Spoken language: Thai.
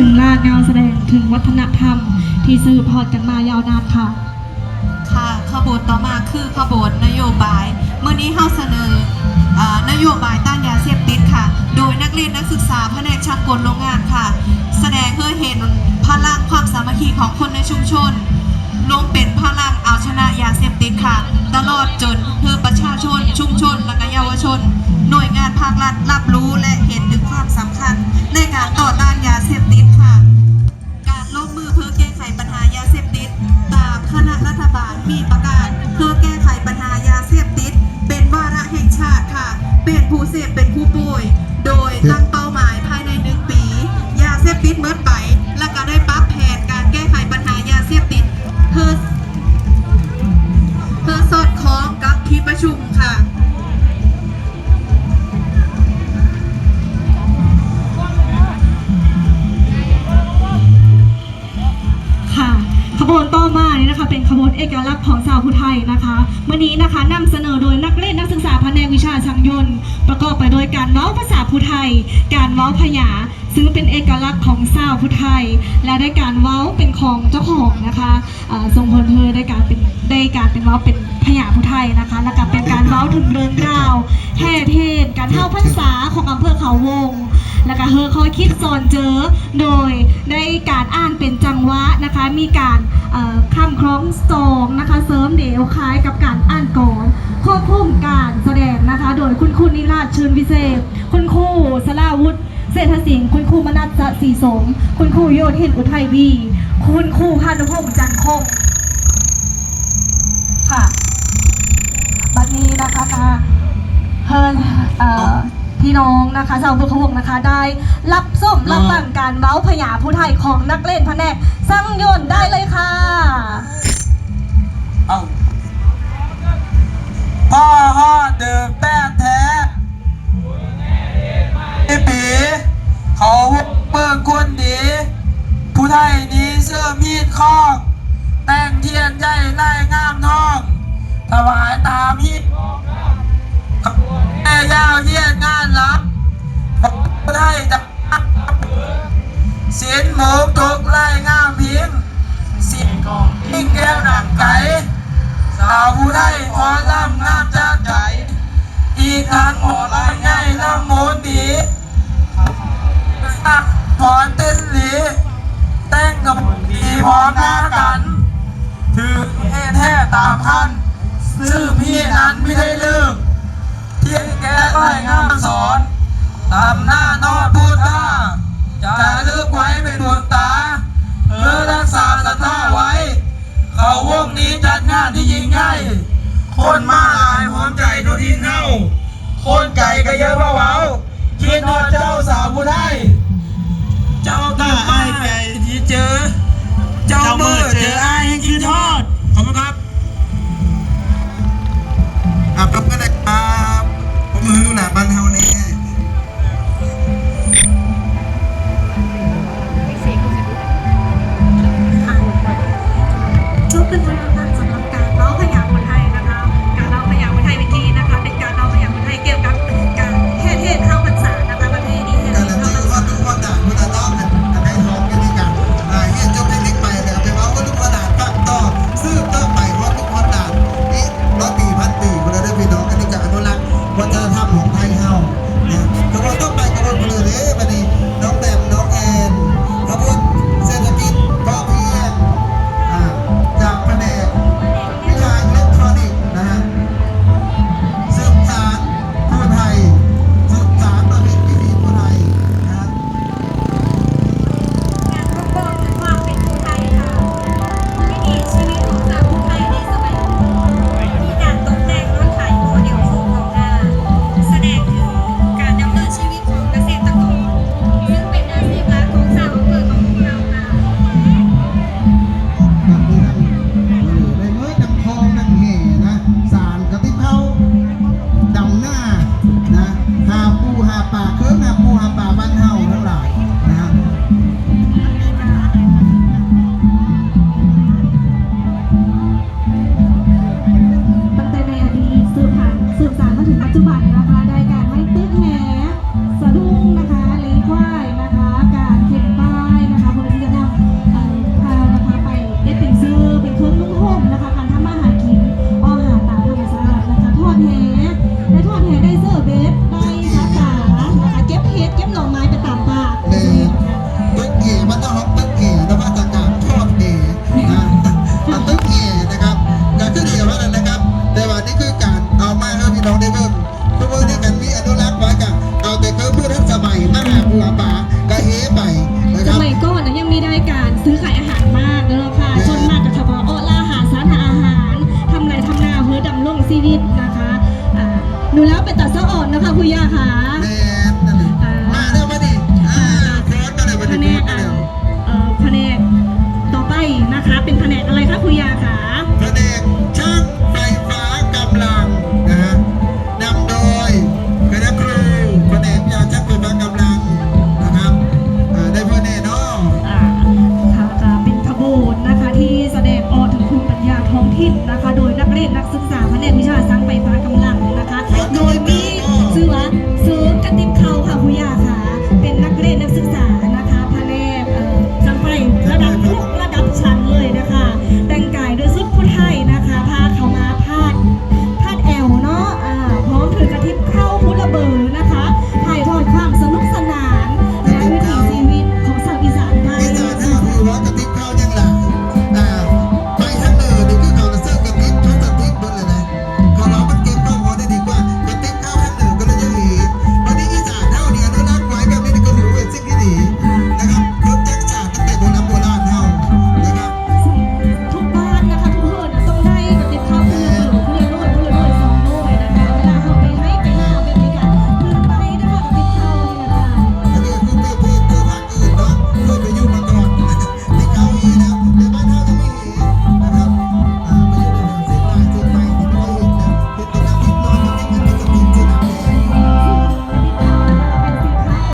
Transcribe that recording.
ถึงลานงานแสดงถึงวัฒนธรรม ที่สืบทอดกันมายาวนานค่ะ ค่ะขบวนต่อมาคือขบวนนโยบาย เมื่อนี้เฮาเสนออานโยบายต้านยาเสพติดค่ะ โดยนักเรียนนักศึกษาแผนกช่างกลโรงงานค่ะ แสดงเพื่อเห็นพลังความสามัคคีของคนในชุมชนรวมเป็นพลังเอาชนะยาเสพติดค่ะ ตลอดจนเพื่อประชาชนชุมชนและเยาวชน หน่วยงานภาครัฐรับรู้ ค่ะเป็นผู้เสพเป็นผู้ป่วย โดยตั้งเป้าหมายภายในหนึ่งปี ยาเสพติดเมื่อไป และก็ได้ปรับแผนการแก้ไขปัญหายาเสพติดเพื่อเพื่อสอดคล้องกับที่ประชุมค่ะ เอกลักษณ์ของชาวพุทธไทยนะคะวันนี้นะคะนำเสนอโดยนักเล่นนักศึกษาแผนกวิชาช่างยนต์ ประกอบไปด้วยการเว้าภาษาพุทธไทย การเว้าพยาซึ่งเป็นเอกลักษณ์ของชาวพุทธไทย และได้การเว้าเป็นของเจ้าของนะคะทรงพลเธอได้การเป็นได้การเป็นเว้าเป็นพยาพุทธไทยนะคะ และก็เป็นการเว้าถึงเรื่องราวแห่เทศน์การเท่าพรรษาของอำเภอเขาวงแล้วก็เฮอคอยคิดสอนเจอ โดยได้การอ่านเป็นจังหวะนะคะ มีการ เอ่อคล้องสองนะคะ เสริมเดวคล้ายกับการอ่านก่อนควบคุมการแสดงนะคะ โดยคุณครูนิราชเชิญวิเศษ คุณครูสลาวุฒิเศรษฐสิงห์คุณครูมนัสสะศรีสม คุณครูโยธินอุทัยวี คุณครูพานุพงษ์จันท์คงค่ะ บัดนี้นะคะเฮิร์นเอ่อ พี่น้องนะคะชาวพุทธวงศ์นะคะได้รับส้มรับฟังการเว้าพยาผู้ไทยของนักเล่นแผนกสร้างยนต์ได้เลยค่ะเอาพ่อฮอดดื่มแป้งแท้ปีปีเขาเปิดกวนดี ผู้ไทยนี้เสื้อมีดคอกแต่งเทียนใหญ่ไล่งามท้องถวายตามฮิต แม่ยาวเยี่ยงานรับผู้ไทยจะสินหมูตุกไล่งามพิงสินยิ่งแก้วหนังไก่สาวผู้ไทยขอลำงามจากใจอีกทั้งหมอลายง่ายลำโมนดีอักถอเต้นหลีแต่งกับดีพร้อมหน้ากันถือเอแท้ตามขั้นซื้อพี่นั้นไม่ได้ลืม เที่ยงแก้ไล่งามสอนตามหน้านอดพูดท่าจะลึกไว้เป็นดวงตาเพื่อรักษาศรัทธาไว้ เขาวงนี้จัดงานที่ยิ่งใหญ่คนมาหลายหอมใจโดนที่เน่าคนไก่ก็เยอะเบาๆคิดนอดเจ้าสาวผู้ไทย หนูแล้วเป็นตัดเส้ออ่อนนะคะคุณย่าค่ะ นะคะ โดยนักเรียนนักศึกษาแผนกวิชาสังไฟฟ้ากำลังนะคะ โดยมีชื่อว่าเสริกระติบเขาค่ะคุณยาค่ะ